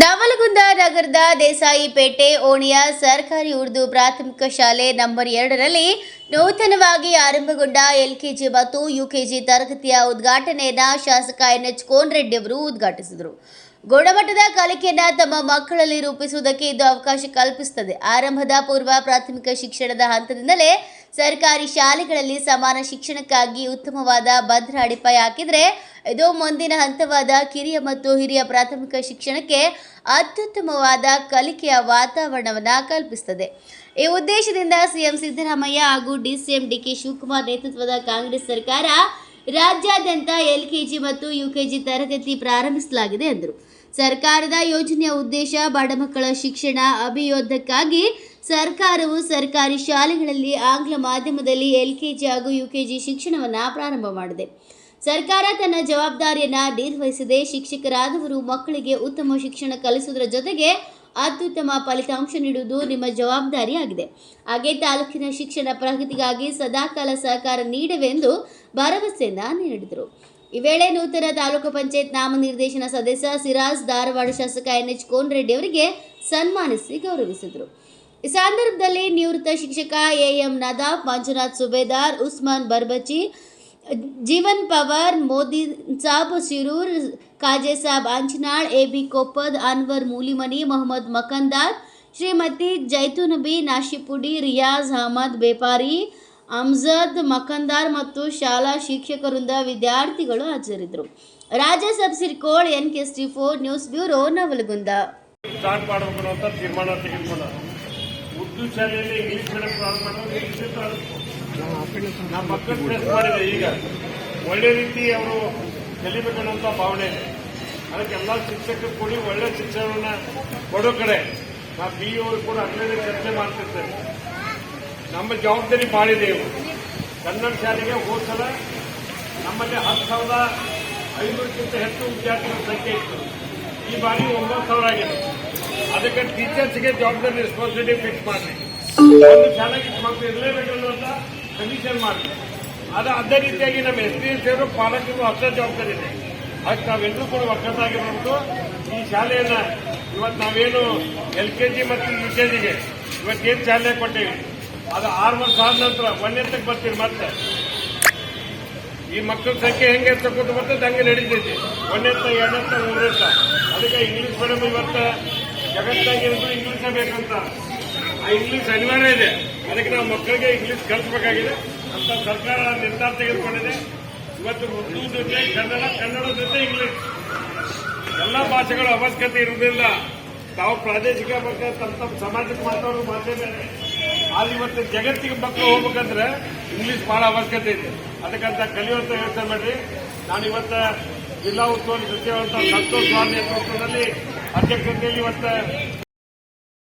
ನವಲಗುಂದ ನಗರದ ದೇಸಾಯಿಪೇಟೆ ಓಣಿಯ ಸರ್ಕಾರಿ ಉರ್ದು ಪ್ರಾಥಮಿಕ ಶಾಲೆ ನಂಬರ್ ಎರಡರಲ್ಲಿ ನೂತನವಾಗಿ ಆರಂಭಗೊಂಡ ಎಲ್ಕೆಜಿ ಮತ್ತು ಯುಕೆಜಿ ತರಗತಿಯ ಉದ್ಘಾಟನೆಯನ್ನು ಶಾಸಕ ಎನ್ ಎಚ್ ಕೋನ್ರೆಡ್ಡಿ ಅವರು ಉದ್ಘಾಟಿಸಿದರು. ಗುಣಮಟ್ಟದ ಕಲಿಕೆಯನ್ನು ತಮ್ಮ ಮಕ್ಕಳಲ್ಲಿ ರೂಪಿಸುವುದಕ್ಕೆ ಇದು ಅವಕಾಶ ಕಲ್ಪಿಸುತ್ತದೆ. ಆರಂಭದ ಪೂರ್ವ ಪ್ರಾಥಮಿಕ ಶಿಕ್ಷಣದ ಹಂತದಿಂದಲೇ ಸರ್ಕಾರಿ ಶಾಲೆಗಳಲ್ಲಿ ಸಮಾನ ಶಿಕ್ಷಣಕ್ಕಾಗಿ ಉತ್ತಮವಾದ ಭದ್ರ ಅಡಿಪಾಯ ಹಾಕಿದರೆ ಇದು ಮುಂದಿನ ಹಂತವಾದ ಕಿರಿಯ ಮತ್ತು ಹಿರಿಯ ಪ್ರಾಥಮಿಕ ಶಿಕ್ಷಣಕ್ಕೆ ಅತ್ಯುತ್ತಮವಾದ ಕಲಿಕೆಯ ವಾತಾವರಣವನ್ನು ಕಲ್ಪಿಸುತ್ತದೆ. ಈ ಉದ್ದೇಶದಿಂದ ಸಿಎಂ ಸಿದ್ದರಾಮಯ್ಯ ಹಾಗೂ ಡಿಸಿಎಂ ಡಿಕೆ ಶಿವಕುಮಾರ್ ನೇತೃತ್ವದ ಕಾಂಗ್ರೆಸ್ ಸರ್ಕಾರ ರಾಜ್ಯಾದ್ಯಂತ ಎಲ್ ಕೆ ಜಿ ಮತ್ತು ಯು ಕೆ ಜಿ ತರಗತಿ ಪ್ರಾರಂಭಿಸಲಾಗಿದೆ ಎಂದರು. ಸರ್ಕಾರದ ಯೋಜನೆಯ ಉದ್ದೇಶ ಬಡ ಮಕ್ಕಳ ಶಿಕ್ಷಣ ಅಭಿಯೋಧಕ್ಕಾಗಿ ಸರ್ಕಾರವು ಸರ್ಕಾರಿ ಶಾಲೆಗಳಲ್ಲಿ ಆಂಗ್ಲ ಮಾಧ್ಯಮದಲ್ಲಿ ಎಲ್ ಕೆ ಜಿ ಹಾಗೂ ಯು ಕೆ ಜಿ ಶಿಕ್ಷಣವನ್ನು ಪ್ರಾರಂಭ ಮಾಡಿದೆ. ಸರ್ಕಾರ ತನ್ನ ಜವಾಬ್ದಾರಿಯನ್ನು ನಿರ್ವಹಿಸದೆ ಶಿಕ್ಷಕರಾದವರು ಮಕ್ಕಳಿಗೆ ಉತ್ತಮ ಶಿಕ್ಷಣ ಕಲಿಸುವುದರ ಜೊತೆಗೆ ಅತ್ಯುತ್ತಮ ಫಲಿತಾಂಶ ನೀಡುವುದು ನಿಮ್ಮ ಜವಾಬ್ದಾರಿಯಾಗಿದೆ. ಹಾಗೆ ತಾಲೂಕಿನ ಶಿಕ್ಷಣ ಪ್ರಗತಿಗಾಗಿ ಸದಾಕಾಲ ಸಹಕಾರ ನೀಡವೆಂದು ಭರವಸೆಯಿಂದ ನೀಡಿದರು. ಈ ವೇಳೆ ನೂತನ ತಾಲೂಕು ಪಂಚಾಯತ್ ನಾಮನಿರ್ದೇಶನ ಸದಸ್ಯ ಸಿರಾಜ್ ಧಾರವಾಡ ಶಾಸಕ ಎನ್ ಎಚ್ ಕೋನ್ರೆಡ್ಡಿ ಅವರಿಗೆ ಸನ್ಮಾನಿಸಿ ಗೌರವಿಸಿದರು. ಈ ಸಂದರ್ಭದಲ್ಲಿ ನಿವೃತ್ತ ಶಿಕ್ಷಕ A M Nadaf Manjunath Subedar, Usman Barbachi Jeevan Pawar, Modi Sab Shirur Kaje Sab, Anchanal, A B Koppad, Anwar Mulimani, Mohammed Makandar Shrimati Jaitunabi Nashipudi, Riyaz Ahmad Bepari, Amjad Makandar ಮತ್ತು ಶಾಲಾ ಶಿಕ್ಷಕರಿಂದ ವಿದ್ಯಾರ್ಥಿಗಳು ಹಾಜರಿದ್ದರು. ಸಬ್ಸಿಡಿ ಸಬ್ಸಿರ್ಕೋಳ್ N K T four news bureau, Navalgund. ನಮ್ಮ ಈಗ ಒಳ್ಳೆ ರೀತಿ ಅವರು ಕಲಿಬೇಕನ್ನುವಂತ ಭಾವನೆ ಇದೆ ಅದಕ್ಕೆ ಎಲ್ಲ ಶಿಕ್ಷಕರು ಕೂಡಿ ಒಳ್ಳೆ ಶಿಕ್ಷಣವನ್ನ ಕೊಡೋ ಕಡೆ ನಾ ಬಿ ಅವರು ಕೂಡ ಅದರಲ್ಲಿ ಚರ್ಚೆ ಮಾಡ್ತಿರ್ತೇವೆ ನಮ್ಮ ಜವಾಬ್ದಾರಿ ಮಾಡಿದೆ ಇವರು ಕನ್ನಡ ಶಾಲೆಗೆ ಹೋದ ನಮ್ಮಲ್ಲಿ ಹತ್ತು ಸಾವಿರದ ಐನೂರಕ್ಕಿಂತ ಹೆಚ್ಚು ವಿದ್ಯಾರ್ಥಿಗಳ ಸಂಖ್ಯೆ ಇತ್ತು ಈ ಬಾರಿ ಒಂಬತ್ತು ಸಾವಿರ ಆಗಿದೆ ಅದಕ್ಕೆ ಟೀಚರ್ಸ್ಗೆ ಜವಾಬ್ದಾರಿ ರೆಸ್ಪಾನ್ಸಿಬಿಲಿಟಿ ಫಿಕ್ಸ್ ಮಾಡಿ ಒಂದು ಶಾಲೆಗೆ ಮಕ್ಕಳು ಇರಲೇಬೇಕು ಅನ್ನುವಂಥ ಮಾಡಿದೆ ಮಾಡಿ. ಅದು ಅದೇ ರೀತಿಯಾಗಿ ನಮ್ಮ ಎಸ್ ಡಿ ಎಸ್ ಅವರು ಪಾಲಕರು ಅಷ್ಟೇ ಜವಾಬ್ದಾರಿ ಇದೆ. ಅದಕ್ಕೆ ನಾವೆಲ್ಲರೂ ಕೂಡ ಒಕ್ಕತ್ತಾಗಿರ್ಬೇಕು ಈ ಶಾಲೆಯನ್ನ ಇವತ್ತು ನಾವೇನು ಎಲ್ ಕೆ ಜಿ ಮತ್ತು ಯು ಕೆ ಜಿಗೆ ಇವತ್ತೇನು ಶಾಲೆ ಕೊಟ್ಟೇವಿ? ಅದು ಆರು ವರ್ಷ ಆದ ನಂತರ ಒಂದೆತ್ತಕ್ಕೆ ಬರ್ತೀವಿ ಮತ್ತೆ. ಈ ಮಕ್ಕಳ ಸಂಖ್ಯೆ ಹೆಂಗೆ ಹೆಚ್ಚಕೋತ ಬರ್ತದೆ ಹಂಗೆ ನಡೀತೈತಿ. ಒಂದೆತ್ತ ಎರಡತ್ತ ಮೂರತ್ತ ಅದಕ್ಕೆ ಇಂಗ್ಲೀಷ್ ಮೀಡಿಯಂ ಇವತ್ತು ಜಗತ್ತಾಗಿ ಇಂಗ್ಲೀಷ್ ಬೇಕಂತ. ಆ ಇಂಗ್ಲೀಷ್ ಅನಿವಾರ್ಯ ಇದೆ. ಅದಕ್ಕೆ ನಾವು ಮಕ್ಕಳಿಗೆ ಇಂಗ್ಲಿಷ್ ಕಲಿಸಬೇಕಾಗಿದೆ. ಅಂತ ಸರ್ಕಾರ ನಿರ್ಧಾರ ತೆಗೆದುಕೊಂಡಿದೆ. ಇವತ್ತು ಉರ್ದು ಜೊತೆ ಕನ್ನಡ ಕನ್ನಡ ಜೊತೆ ಇಂಗ್ಲಿಷ್. ಎಲ್ಲ ಭಾಷೆಗಳ ಅವಶ್ಯಕತೆ ಇರುವುದಿಲ್ಲ. ತಾವು ಪ್ರಾದೇಶಿಕ ಬಗ್ಗೆ ತಮ್ಮ ತಮ್ಮ ಸಮಾಜಕ್ಕೆ ಮಾತಾಡೋ ಮಾತೇ ಬೇರೆ. ಆದ್ರೆ ಇವತ್ತು ಜಗತ್ತಿಗೆ ಮಕ್ಕಳು ಹೋಗ್ಬೇಕಂದ್ರೆ ಇಂಗ್ಲಿಷ್ ಬಹಳ ಅವಶ್ಯಕತೆ ಇದೆ. ಅದಕ್ಕಂತ ಕಲಿಯುವಂತ ಯೋಚನೆ ಮಾಡ್ರಿ. ನಾನು ಇವತ್ತು ಜಿಲ್ಲಾ ಉಸ್ತುವಾರಿ ಸಚಿವರಂತ ಸಂತೋಷ್ ಸ್ವಾಮಿ ನೇತೃತ್ವದಲ್ಲಿ ಅಧ್ಯಕ್ಷತೆಯಲ್ಲಿ ಇವತ್ತ